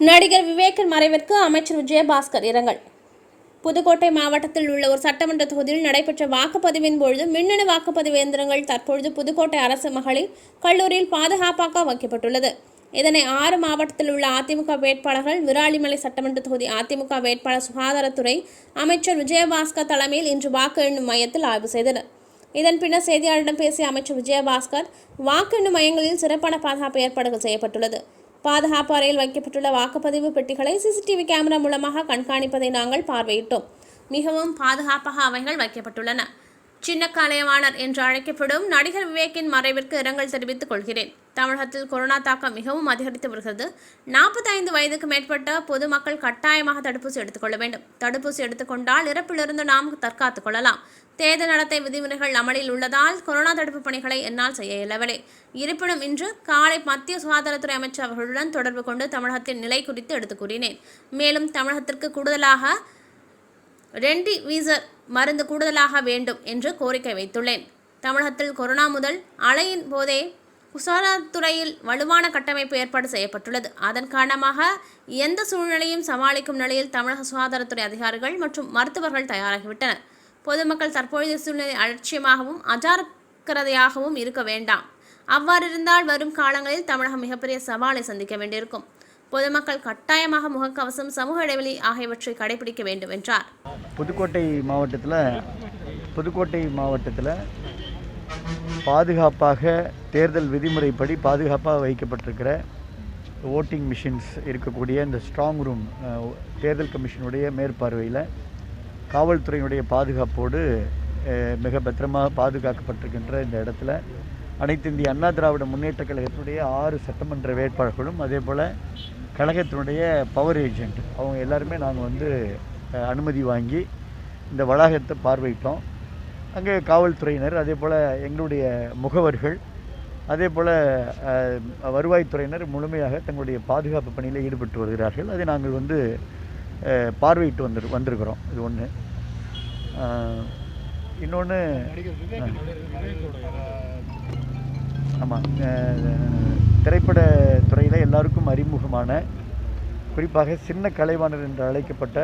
நடிகர் விவேக்கின் மறைவிற்கு அமைச்சர் விஜயபாஸ்கர் இரங்கல். புதுக்கோட்டை மாவட்டத்தில் உள்ள ஒரு சட்டமன்ற தொகுதியில் நடைபெற்ற வாக்குப்பதிவின் பொழுது மின்னணு வாக்குப்பதிவு இயந்திரங்கள் தற்பொழுது புதுக்கோட்டை அரசு மகளிர் கல்லூரியில் பாதுகாப்பாக வைக்கப்பட்டுள்ளது. இதனை ஆறு மாவட்டத்தில் உள்ள அதிமுக வேட்பாளர்கள் விராலிமலை சட்டமன்ற தொகுதி அதிமுக வேட்பாளர் சுகாதாரத்துறை அமைச்சர் விஜயபாஸ்கர் தலைமையில் இன்று வாக்கு எண்ணும் மையத்தில் ஆய்வு செய்தனர். இதன் பின்னர் செய்தியாளரிடம் பேசிய அமைச்சர் விஜயபாஸ்கர் வாக்கு எண்ணும் மையங்களில் சிறப்பான பாதுகாப்பு ஏற்பாடுகள் செய்யப்பட்டுள்ளது. பாதுகாப்பு அறையில் வைக்கப்பட்டுள்ள வாக்குப்பதிவு பெட்டிகளை சிசிடிவி கேமரா மூலமாக கண்காணிப்பதை நாங்கள் பார்வையிட்டோம். மிகவும் பாதுகாப்பாக அவைகள் வைக்கப்பட்டுள்ளன. சின்ன கலைவாணர் என்று அழைக்கப்படும் நடிகர் விவேக்கின் மறைவிற்கு இரங்கல் தெரிவித்துக் கொள்கிறேன். தமிழகத்தில் கொரோனா தாக்கம் மிகவும் அதிகரித்து வருகிறது. நாற்பத்தைந்து வயதுக்கு மேற்பட்ட பொதுமக்கள் கட்டாயமாக தடுப்பூசி எடுத்துக்கொள்ள வேண்டும். தடுப்பூசி எடுத்துக்கொண்டால் இறப்பிலிருந்து நாம் தற்காத்துக் கொள்ளலாம். தேர்தல் நடத்தை விதிமுறைகள் அமலில் உள்ளதால் கொரோனா தடுப்பு பணிகளை என்னால் செய்ய இயலவில்லை. இருப்பினும் இன்று காலை மத்திய சுகாதாரத்துறை அமைச்சர் அவர்களுடன் தொடர்பு கொண்டு தமிழகத்தின் நிலை குறித்து எடுத்துக் கூறினேன். மேலும் தமிழகத்திற்கு கூடுதலாக ரெண்டி வீசர் மருந்து கூடுதலாக வேண்டும் என்று கோரிக்கை வைத்துள்ளேன். தமிழகத்தில் கொரோனா முதல் அலையின் போதே சுகாதாரத்துறையில் வலுவான கட்டமைப்பு ஏற்பாடு செய்யப்பட்டுள்ளது. அதன் காரணமாக எந்த சூழ்நிலையும் சமாளிக்கும் நிலையில் தமிழக சுகாதாரத்துறை அதிகாரிகள் மற்றும் மருத்துவர்கள் தயாராகிவிட்டனர். பொதுமக்கள் தற்போதைய சூழ்நிலை அலட்சியமாகவும் அஜாக்கிரதையாகவும் இருக்க வேண்டாம். அவ்வாறு இருந்தால் வரும் காலங்களில் தமிழகம் மிகப்பெரிய சவாலை சந்திக்க வேண்டியிருக்கும். பொதுமக்கள் கட்டாயமாக முகக்கவசம் சமூக இடைவெளி ஆகியவற்றை கடைபிடிக்க வேண்டும் என்றார். புதுக்கோட்டை மாவட்டத்தில் புதுக்கோட்டை மாவட்டத்தில் பாதுகாப்பாக தேர்தல் விதிமுறைப்படி பாதுகாப்பாக வைக்கப்பட்டிருக்கிற ஓட்டிங் மிஷின்ஸ் இருக்கக்கூடிய இந்த ஸ்ட்ராங் ரூம் தேர்தல் கமிஷனுடைய மேற்பார்வையில் காவல்துறையினுடைய பாதுகாப்போடு மிக பத்திரமாக பாதுகாக்கப்பட்டிருக்கின்ற இந்த இடத்துல அனைத்து இந்திய அண்ணா திராவிட முன்னேற்ற கழகத்தினுடைய ஆறு சட்டமன்ற வேட்பாளர்களும் அதே போல் கழகத்தினுடைய பவர் ஏஜென்ட் அவங்க எல்லாருமே நாங்கள் வந்து அனுமதி வாங்கி இந்த வளாகத்தை பார்வையிட்டோம். அங்கே காவல்துறையினர் அதே போல் எங்களுடைய முகவர்கள் அதே போல் வருவாய்த்துறையினர் முழுமையாக தங்களுடைய பாதுகாப்பு பணியில் ஈடுபட்டு வருகிறார்கள். அதை நாங்கள் வந்து பார்வையிட்டு வந்து வந்திருக்கிறோம். இது ஒன்று இன்னொன்று ஆமாம் திரைப்பட துறையில் எல்லாருக்கும் அறிமுகமான குறிப்பாக சின்ன கலைவாணர் என்று அழைக்கப்பட்ட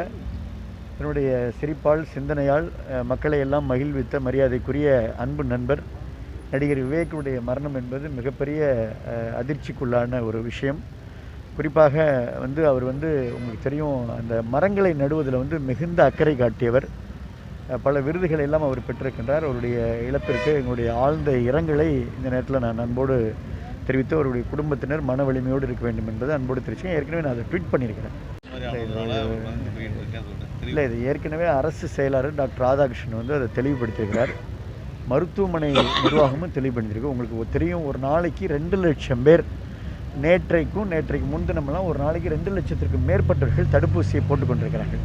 தன்னுடைய சிரிப்பால் சிந்தனையால் மக்களை எல்லாம் மகிழ்வித்த மரியாதைக்குரிய அன்பு நண்பர் நடிகர் விவேக்குடைய மரணம் என்பது மிகப்பெரிய அதிர்ச்சிக்குள்ளான ஒரு விஷயம். குறிப்பாக வந்து அவர் வந்து உங்களுக்கு தெரியும் அந்த மரங்களை நடுவதில் வந்து மிகுந்த அக்கறை காட்டியவர். பல விருதுகளை எல்லாம் அவர் பெற்றிருக்கின்றார். அவருடைய இழப்பிற்கு எங்களுடைய ஆழ்ந்த இரங்கலை இந்த நேரத்தில் நான் அன்போடு தெரிவித்து அவருடைய குடும்பத்தினர் மன வலிமையோடு இருக்க வேண்டும் என்பது அன்போடு தெரிவிச்சேன் ஏற்கனவே நான் அதை ட்வீட் பண்ணியிருக்கிறேன். இல்லை இது ஏற்கனவே அரசு செயலாளர் டாக்டர் ராதாகிருஷ்ணன் வந்து அதை தெளிவுபடுத்தியிருக்கிறார். மருத்துவமனை நிர்வாகமும் தெளிவுபடுத்தியிருக்கு. உங்களுக்கு தெரியும் ஒரு நாளைக்கு ரெண்டு லட்சம் பேர் நேற்றைக்கும் நேற்றைக்கு முன்தினமெல்லாம் ஒரு நாளைக்கு ரெண்டு லட்சத்திற்கு மேற்பட்டவர்கள் தடுப்பூசியை போட்டுக் கொண்டிருக்கிறார்கள்.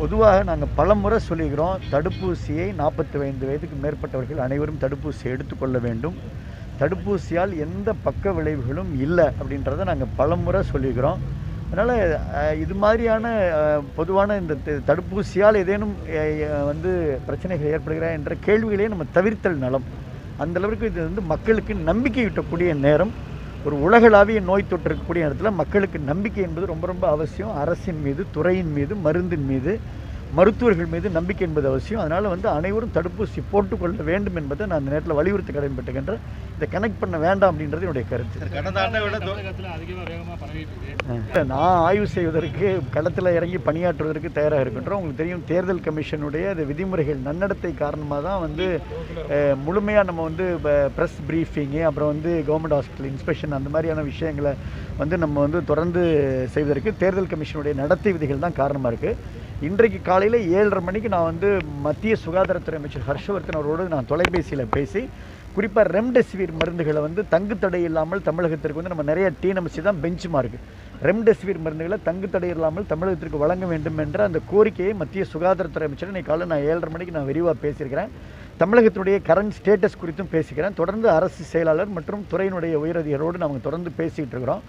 பொதுவாக நாங்கள் பல முறை சொல்லிக்கிறோம் தடுப்பூசியை நாற்பத்தி ஐந்து வயதுக்கு மேற்பட்டவர்கள் அனைவரும் தடுப்பூசியை எடுத்துக்கொள்ள வேண்டும். தடுப்பூசியால் எந்த பக்க விளைவுகளும் இல்லை அப்படின்றத நாங்கள் பலமுறை சொல்லிக்கிறோம் அதனால் இது மாதிரியான பொதுவான இந்த தடுப்பூசியால் ஏதேனும் வந்து பிரச்சனைகள் ஏற்படுகிறா என்ற கேள்விகளே நம்ம தவிர்த்தல் நலம். அந்த அளவிற்கு இது வந்து மக்களுக்கு நம்பிக்கை விட்டக்கூடிய நேரம். ஒரு உலகளாவிய நோய் தொற்று இருக்கக்கூடிய இடத்துல மக்களுக்கு நம்பிக்கை என்பது ரொம்ப ரொம்ப அவசியம். அரசின் மீது துறையின் மீது மருந்தின் மீது. மருத்துவர்கள் மீது நம்பிக்கை என்பது அவசியம். அதனால் வந்து அனைவரும் தடுப்பூசி போட்டுக்கொள்ள வேண்டும் என்பதை நான் அந்த நேரத்தில் வலியுறுத்த கடமைப்பட்டுகின்ற இதை கனெக்ட் பண்ண வேண்டாம் அப்படின்றது என்னுடைய கருத்து. நான் ஆய்வு செய்வதற்கு களத்தில் இறங்கி பணியாற்றுவதற்கு தயாராக இருக்கின்றோம். உங்களுக்கு தெரியும் தேர்தல் கமிஷனுடைய அது விதிமுறைகள் நன்னடத்தை காரணமாக தான் வந்து முழுமையாக நம்ம வந்து ப்ரெஸ் ப்ரீஃபிங்கு அப்புறம் வந்து கவர்மெண்ட் ஹாஸ்பிட்டல் இன்ஸ்பெக்ஷன் அந்த மாதிரியான விஷயங்களை வந்து நம்ம வந்து தொடர்ந்து செய்வதற்கு தேர்தல் கமிஷனுடைய நடத்தை விதிகள் தான் காரணமாக இருக்குது இன்றைக்கு காலையில் ஏழரை மணிக்கு நான் வந்து மத்திய சுகாதாரத்துறை அமைச்சர் ஹர்ஷவர்தன் அவரோடு நான் தொலைபேசியில் பேசி குறிப்பாக ரெம்டெசிவிர் மருந்துகளை வந்து தங்கு தடை இல்லாமல் தமிழகத்திற்கு வந்து நம்ம நிறைய டிஎன்எம்சி தான் பெஞ்ச் மார்க் ரெம்டெசிவிர் மருந்துகளை தங்கு தடை இல்லாமல் தமிழகத்திற்கு வழங்க வேண்டும் என்ற அந்த கோரிக்கையை மத்திய சுகாதாரத்துறை அமைச்சர் இன்னைக்கு காலையில் நான் ஏழரை மணிக்கு நான் விரிவாக பேசியிருக்கிறேன். தமிழகத்தினுடைய கரண்ட் ஸ்டேட்டஸ் குறித்தும் பேசிக்கிறேன். தொடர்ந்து அரசு செயலாளர் மற்றும் துறையினுடைய உயரதிகாரோடு நாங்கள் தொடர்ந்து பேசிகிட்டு இருக்கிறோம்.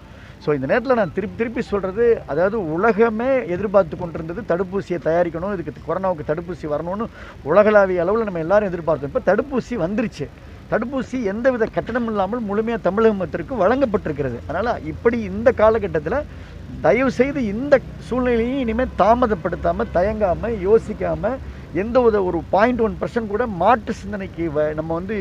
ஸோ இந்த நேரத்தில் நான் திருப்பி திருப்பி சொல்கிறது அதாவது உலகமே எதிர்பார்த்து கொண்டிருந்தது தடுப்பூசியை தயாரிக்கணும் இதுக்கு கொரோனாவுக்கு தடுப்பூசி வரணும்னு உலகளாவிய அளவில் நம்ம எல்லாரும் எதிர்பார்த்தோம். இப்போ தடுப்பூசி வந்துருச்சு. தடுப்பூசி எந்தவித கட்டணம் இல்லாமல் முழுமையாக தமிழகத்திற்கு வழங்கப்பட்டிருக்கிறது. அதனால் இப்படி இந்த காலகட்டத்தில் தயவுசெய்து இந்த சூழ்நிலையும் இனிமேல் தாமதப்படுத்தாமல் தயங்காமல் யோசிக்காமல் எந்த வித ஒரு பாயிண்ட் ஒன் பர்சன்ட் கூட மாற்று சிந்தனைக்கு வ- நம்ம வந்து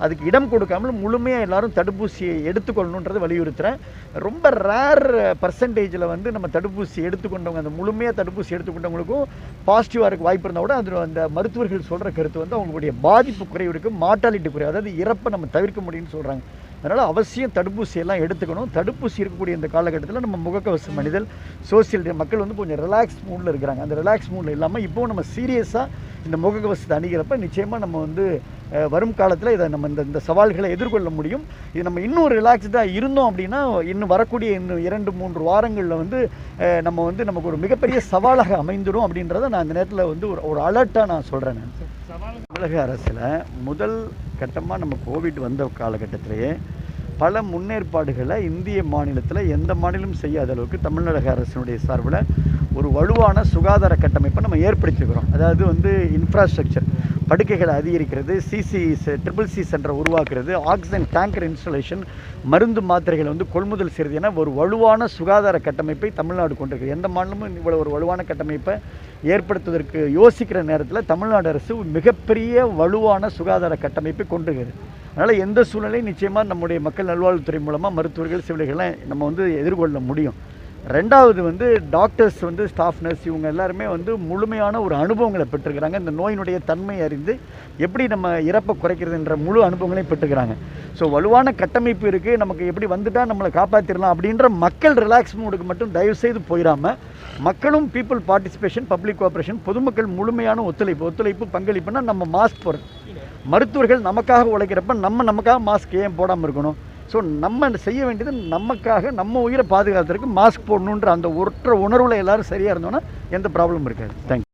அதுக்கு இடம் கொடுக்காமல் முழுமையாக எல்லாரும் தடுப்பூசியை எடுத்துக்கொள்ளணுன்றதை வலியுறுத்துகிறேன் ரொம்ப ரேர் பர்சன்டேஜில் வந்து நம்ம தடுப்பூசி எடுத்துக்கொண்டவங்க அந்த முழுமையாக தடுப்பூசி எடுத்துக்கொண்டவங்களுக்கும் பாசிட்டிவாக இருக்க வாய்ப்பு இருந்தால் கூட அதில் அந்த மருத்துவர்கள் சொல்கிற கருத்து வந்து அவங்களுடைய பாதிப்பு குறைவு இருக்குது மார்ட்டாலிட்டி குறைவு அதாவது இறப்பை நம்ம தவிர்க்க முடியும்னு சொல்கிறாங்க அதனால் அவசியம் தடுப்பூசி எல்லாம் எடுத்துக்கணும். தடுப்பூசி இருக்கக்கூடிய இந்த காலகட்டத்தில் நம்ம முகக்கவசம் அணிதல் சோசியல் மக்கள் வந்து கொஞ்சம் ரிலாக்ஸ் மூடில் இருக்கிறாங்க. அந்த ரிலாக்ஸ் மூடில் இல்லாமல் இப்போ நம்ம சீரியஸாக இந்த முகக்கவசத்தை அணிகிறப்ப நிச்சயமாக நம்ம வந்து வரும் காலத்தில் இதை நம்ம இந்த இந்த சவால்களை எதிர்கொள்ள முடியும். இது நம்ம இன்னும் ரிலாக்ஸ்டாக இருந்தோம் அப்படின்னா இன்னும் வரக்கூடிய இன்னும் இரண்டு மூன்று வாரங்களில் வந்து நம்ம வந்து நமக்கு ஒரு மிகப்பெரிய சவாலாக அமைந்துடும் அப்படின்றத நான் இந்த நேரத்தில் வந்து ஒரு ஒரு அலர்ட்டாக நான் சொல்கிறேன் நான். சவால் தமிழக அரசில் முதல் கட்டமாக நம்ம கோவிட் வந்த காலகட்டத்திலேயே பல முன்னேற்பாடுகளை இந்திய மாநிலத்தில் எந்த மாநிலமும் செய்யாத அளவுக்கு தமிழக அரசினுடைய சார்பில் ஒரு வலுவான சுகாதார கட்டமைப்பை நம்ம ஏற்படுத்திக்கிறோம் அதாவது வந்து இன்ஃப்ராஸ்ட்ரக்சர் படுக்கைகளை அதிகரிக்கிறது சிசி ட்ரிபிள் சி சென்டரை உருவாக்குறது ஆக்சிஜன் டேங்கர் இன்ஸ்டாலேஷன் மருந்து மாத்திரைகளை வந்து கொள்முதல் செய்கிறது என ஒரு வலுவான சுகாதார கட்டமைப்பை தமிழ்நாடு கொண்டிருக்கு எந்த மாநிலமும் இவ்வளோ ஒரு வலுவான கட்டமைப்பை ஏற்படுத்துவதற்கு யோசிக்கிற நேரத்தில் தமிழ்நாடு அரசு மிகப்பெரிய வலுவான சுகாதார கட்டமைப்பை கொண்டிருக்கிறது அதனால் எந்த சூழ்நிலையும் நிச்சயமாக நம்முடைய மக்கள் நல்வாழ்வுத்துறை மூலமாக மருத்துவர்கள் சிவிலிகளை நம்ம வந்து எதிர்கொள்ள முடியும். ரெண்டாவது வந்து டாக்டர்ஸ் வந்து ஸ்டாஃப் நர்ஸ் இவங்க எல்லாருமே வந்து முழுமையான ஒரு அனுபவங்களை பெற்றுக்கிறாங்க இந்த நோயினுடைய தன்மை அறிந்து எப்படி நம்ம இறப்பை குறைக்கிறதுன்ற முழு அனுபவங்களையும் பெற்றுக்கிறாங்க. ஸோ வலுவான கட்டமைப்பு இருக்குது நமக்கு எப்படி வந்துட்டால் நம்மளை காப்பாற்றிடலாம் அப்படின்ற மக்கள் ரிலாக்ஸ் மூடுக்கு மட்டும் தயவு செய்து போயிடாமல் மக்களும் பீப்புள் பார்ட்டிசிபேஷன் பப்ளிக் கோஆப்ரேஷன் பொதுமக்கள் முழுமையான ஒத்துழைப்பு ஒத்துழைப்பு பங்களிப்புனா நம்ம மாஸ்க் போடுறது. மருத்துவர்கள் நமக்காக உழைக்கிறப்ப நம்ம நமக்காக மாஸ்க் ஏன் போடாமல் இருக்கணும்? ஸோ நம்ம செய்ய வேண்டியது நமக்காக நம்ம உயிரை பாதுகாத்துறதுக்கு மாஸ்க் போடணுன்ற அந்த ஒற்ற உணர்வில் எல்லாரும் சரியாக இருந்தோன்னா எந்த ப்ராப்ளமும் இருக்காது. தேங்க்யூ